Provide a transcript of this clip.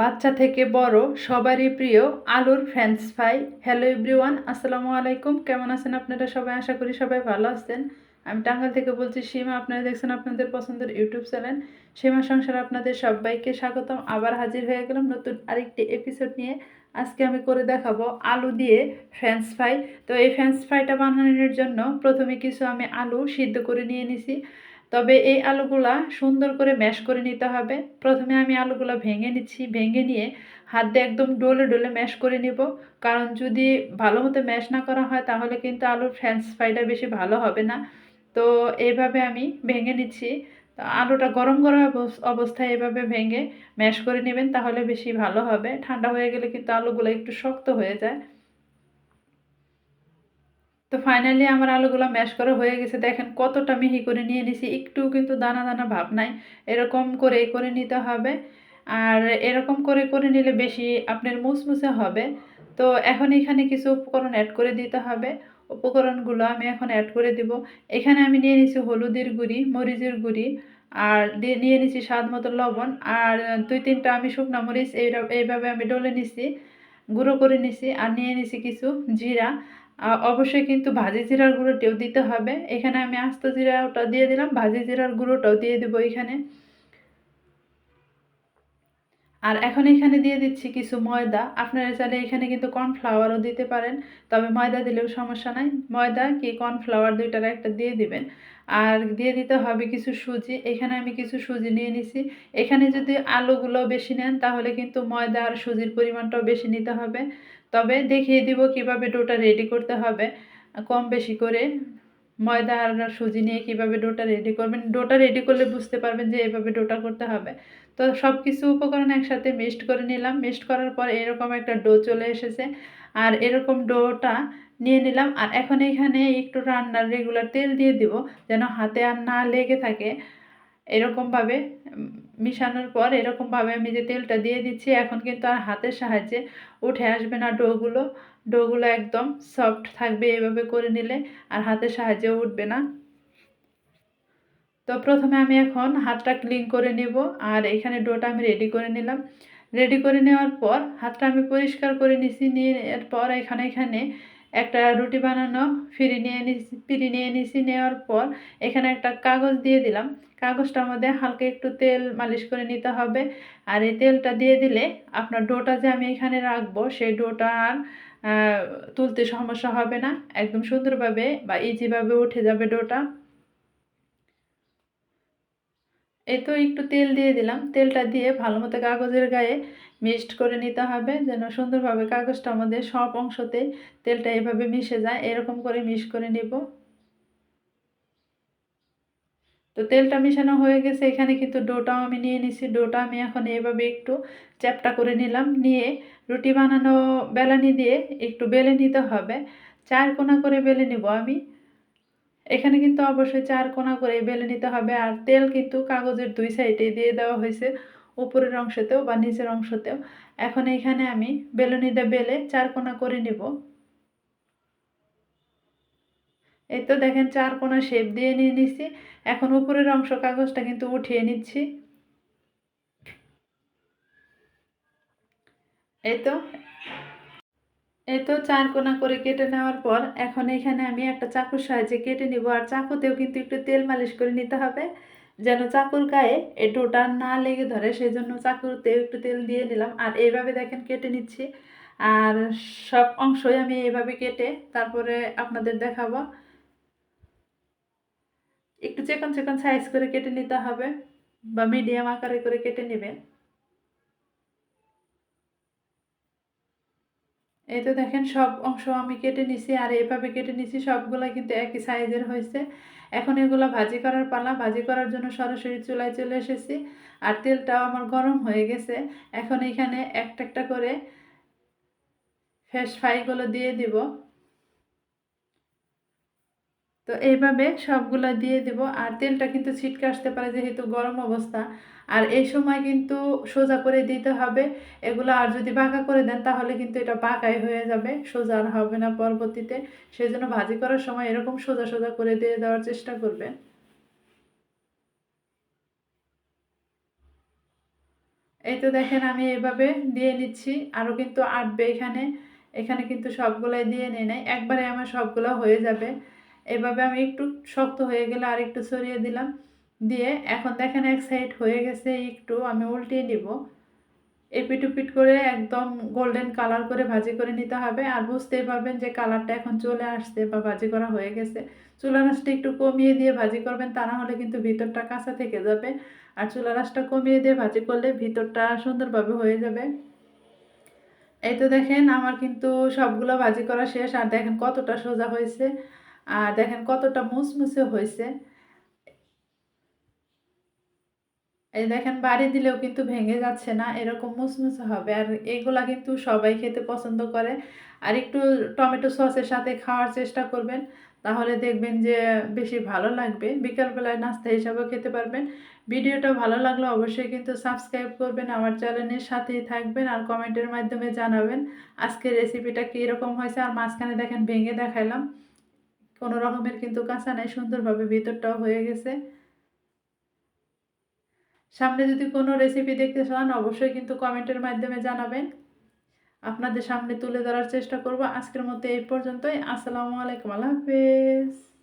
বাচ্চা থেকে বড়, সবারই প্রিয় আলুর ফ্রেঞ্চ ফ্রাই হ্যালো এভরিওয়ান আসসালামু আলাইকুম। কেমন আছেন আপনারা সবাই? আশা করি সবাই ভালো আছেন। আমি টাঙ্গাল থেকে বলছি, সীমা, আপনারা দেখছেন আপনাদের পছন্দের ইউটিউব চ্যানেল। সীমা সংসার আপনাদের সবাইকে স্বাগতম। আবার হাজির হয়ে গেলাম নতুন আরেকটি এপিসোড নিয়ে। আজকে আমি করে দেখাবো আলু দিয়ে ফ্রেঞ্চ ফ্রাই তো এই ফ্রেঞ্চ ফ্রাইটা বানানোর জন্য প্রথমে কিছু আমি আলু সিদ্ধ করে নিয়ে নিছি। তবে এই আলুগুলা সুন্দর করে ম্যাশ করে নিতে হবে। প্রথমে আমি আলুগুলা ভেঙে নিচ্ছি, ভেঙে নিয়ে হাত দিয়ে একদম ডোলে ডোলে ম্যাশ করে নিব। কারণ যদি ভালো মতো ম্যাশ না করা হয়, তাহলে কিন্তু আলুর ফ্রেঞ্চ ফ্রাইটা বেশি ভালো হবে না। তো এইভাবে আমি ভেঙে নিচ্ছি। আলুটা গরম গরম অবস- অবস্থায় এভাবে ভেঙে ম্যাশ করে নেবেন, তাহলে বেশি ভালো হবে। ঠান্ডা হয়ে গেলে কিন্তু আলুগুলো একটু শক্ত হয়ে যায়। তো ফাইনালি আমার আলুগুলো ম্যাশ করা হয়ে গেছে। দেখেন কতটা মিহি করে নিয়ে নিছি। একটু কিন্তু দানা দানা ভাব নাই। এরকম করে করে নিতে হবে। আর এরকম করে করে নিলে বেশি আপনার মুসমুসে হবে। তো এখন এখানে কিছু উপকরণ অ্যাড করে দিতে হবে। উপকরণগুলো আমি এখন অ্যাড করে দিব। এখানে আমি নিয়ে নিছি হলুদের গুঁড়ি, মরিচের গুঁড়ি আর দিয়ে নিয়ে নিছি স্বাদ মতো লবণ। আর দুই তিনটা আমি শুকনো মরিচ এইভাবে আমি ডলে নিছি, গুঁড়ো করে নিছি। আর নিয়ে নিছি কিছু জিরা। অবশ্যই কিন্তু ভাজি জিরার গুঁড়োটাও দিতে হবে। এখানে আমি আস্ত জিরাটা দিয়ে দিলাম, ভাজি জিরার গুঁড়োটাও দিয়ে দেবো এখানে। আর এখন এখানে দিয়ে দিচ্ছি কিছু ময়দা। আপনারা চাইলে এখানে কিন্তু কর্নফ্লাওয়ারও দিতে পারেন, তবে ময়দা দিলেও সমস্যা নাই। ময়দা কি কর্নফ্লাওয়ার দুইটার একটা দিয়ে দিবেন। আর দিয়ে দিতে হবে কিছু সুজি। এখানে আমি কিছু সুজি নিয়ে নিছি। এখানে যদি আলুগুলো বেশি নেন, তাহলে কিন্তু ময়দা আর সুজির পরিমাণটাও বেশি নিতে হবে। তবে দেখিয়ে দিব কীভাবে ডোটা রেডি করতে হবে। কম বেশি করে ময়দা আর সুজি নিয়ে কীভাবে ডোটা রেডি করবেন। ডোটা রেডি করলে বুঝতে পারবেন যে এভাবে ডোটা করতে হবে। তো সব কিছু উপকরণ একসাথে মিক্সড করে নিলাম। মিক্সড করার পর এরকম একটা ডো চলে এসেছে। আর এরকম ডোটা নিয়ে নিলাম। আর এখন এখানে একটু রান্নার রেগুলার তেল দিয়ে দিব, যেন হাতে আর না লেগে থাকে। এরকমভাবে মিশানোর পর এরকমভাবে আমি যে তেলটা দিয়ে দিচ্ছি, এখন কিন্তু আর হাতের সাহায্যে উঠে আসবে না ডোগুলো। ডোগুলো একদম সফট থাকবে এভাবে করে নিলে আর হাতের সাহায্যেও উঠবে না। তো প্রথমে আমি এখন হাতটা ক্লিন করে নেব আর এখানে ডোটা আমি রেডি করে নিলাম। রেডি করে নেওয়ার পর হাতটা আমি পরিষ্কার করে নিছি, নিয়ে এর পর এখানে এখানে একটা রুটি বানানো, ফিরি নিয়ে নিছি ফিরি নিয়ে নিছি, নেওয়ার পর এখানে একটা কাগজ দিয়ে দিলাম। কাগজটার মধ্যে হালকা একটু তেল মালিশ করে নিতে হবে। আর এই তেলটা দিয়ে দিলে আপনার ডোটা যে আমি এখানে রাখব, সেই ডোটা আর তুলতে সমস্যা হবে না। একদম সুন্দরভাবে বা ইজিভাবে উঠে যাবে ডোটা। এই তো একটু তেল দিয়ে দিলাম। তেলটা দিয়ে ভালো মতো কাগজের গায়ে মিক্সড করে নিতে হবে যেন সুন্দরভাবে কাগজটা আমাদের সব অংশতে তেলটা এভাবে মিশে যায়। এরকম করে মিক্স করে নেব। তো তেলটা মিশানো হয়ে গেছে। এখানে কিন্তু ডোটাও আমি নিয়ে নিছি। ডোটা আমি এখন এভাবে একটু চ্যাপটা করে নিলাম। নিয়ে রুটি বানানো বেলানি দিয়ে একটু বেলে নিতে হবে। চার কোনা করে বেলে নিব আমি। এখানে কিন্তু অবশ্যই চার কোনা করে বেলে নিতে হবে, আর তেল কিন্তু কাগজের দুই সাইডে দিয়ে দেওয়া হয়েছে, উপরের অংশতেও বা নিচের অংশতেও। এখন এখানে আমি বেলুনিতে বেলে চার কোনা করে নিব। এই তো দেখেন চার কোনা শেপ দিয়ে নিয়ে নিচ্ছি এখন উপরের অংশ কাগজটা কিন্তু উঠিয়ে নিচ্ছি। এই তো এই তো চার কোনা করে কেটে নেওয়ার পর এখন এখানে আমি একটা চাকুর সাহায্যে কেটে নিব। আর চাকুতেও কিন্তু একটু তেল মালিশ করে নিতে হবে, যেন চাকুর গায়ে এই ডোটা না লেগে ধরে। সেই জন্য চাকুতেও একটু তেল দিয়ে নিলাম। আর এইভাবে দেখেন কেটে নিচ্ছি। আর সব অংশই আমি এইভাবে কেটে তারপরে আপনাদের দেখাবো। একটু চেকন চেকন সাইজ করে কেটে নিতে হবে, বা মিডিয়াম আকারে করে কেটে নেবেন। এই তো দেখেন সব অংশ আমি কেটে নিছি, আর এভাবে কেটে নিছি সবগুলো কিন্তু একই সাইজের হয়েছে। এখন এগুলো ভাজি করার পালা, ভাজি করার জন্য সরাসরি চুলায় চলে এসেছি, আর তেলটাও আমার গরম হয়ে গেছে। এখন এখানে একটা একটা করে ফ্রেশ ফ্রাইগুলো দিয়ে দিব। তো এইভাবে সবগুলা দিয়ে দিব, আর তেলটা কিন্তু ছিটকে আসতে পারে যেহেতু গরম অবস্থা। আর এই সময় কিন্তু সোজা করে দিতে হবে। এগুলো আর যদি বাঁকা করে দেন, তাহলে কিন্তু এটা বাঁকাই হয়ে যাবে, সোজা আর হবে না পরবর্তীতে। সেই জন্য ভাজি করার সময় এরকম সোজা সোজা করে দিয়ে দেওয়ার চেষ্টা করবেন। এই তো দেখেন আমি এভাবে দিয়ে নিচ্ছি। আরও কিন্তু আটবে এখানে। এখানে কিন্তু সবগুলাই দিয়ে নিয়ে নেয় একবারে আমার সবগুলো হয়ে যাবে। এভাবে আমি একটু শক্ত হয়ে গেলে আর একটু ছড়িয়ে দিলাম। দিয়ে এখন দেখেন এক সাইড হয়ে গেছে, একটু আমি উল্টিয়ে নিব। এপিট উপিট করে একদম গোল্ডেন কালার করে ভাজি করে নিতে হবে। আর বুঝতেই পারবেন যে কালারটা এখন চলে আসছে বা ভাজি করা হয়ে গেছে। চুলা রাসটা একটু কমিয়ে দিয়ে ভাজি করবেন, তা না হলে কিন্তু ভিতরটা কাঁচা থেকে যাবে। আর চুলা রাসটা কমিয়ে দিয়ে ভাজি করলে ভিতরটা সুন্দরভাবে হয়ে যাবে। এই তো দেখেন আমার কিন্তু সবগুলো ভাজি করা শেষ। আর দেখেন কতটা সোজা হয়েছে। আর দেখেন কতটা মুসমুসে হয়েছে। এই দেখেন, বাড়ি দিলেও কিন্তু ভেঙে যাচ্ছে না, এরকম মুসমুসে হবে। আর এগুলা কিন্তু সবাই খেতে পছন্দ করে। আর একটু টমেটো সসের সাথে খাওয়ার চেষ্টা করবেন, তাহলে দেখবেন যে বেশি ভালো লাগবে। বিকালবেলায় নাস্তা হিসাবেও খেতে পারবেন। ভিডিওটা ভালো লাগলে অবশ্যই কিন্তু সাবস্ক্রাইব করবেন, আমার চ্যানেলের সাথেই থাকবেন আর কমেন্টের মাধ্যমে জানাবেন আজকের রেসিপিটা কীরকম হয়েছে। আর মাঝখানে দেখেন, ভেঙে দেখাইলাম। কোনো রকমের কিন্তু কাঁচা নাই, সুন্দরভাবে ভিতরটাও হয়ে গেছে। সামনে যদি কোনো রেসিপি দেখতে চান, অবশ্যই কিন্তু কমেন্টের মাধ্যমে জানাবেন। আপনাদের সামনে তুলে ধরার চেষ্টা করব। আজকের মতো এই পর্যন্তই। আসসালামু আলাইকুম। আল্লাহ হাফেজ।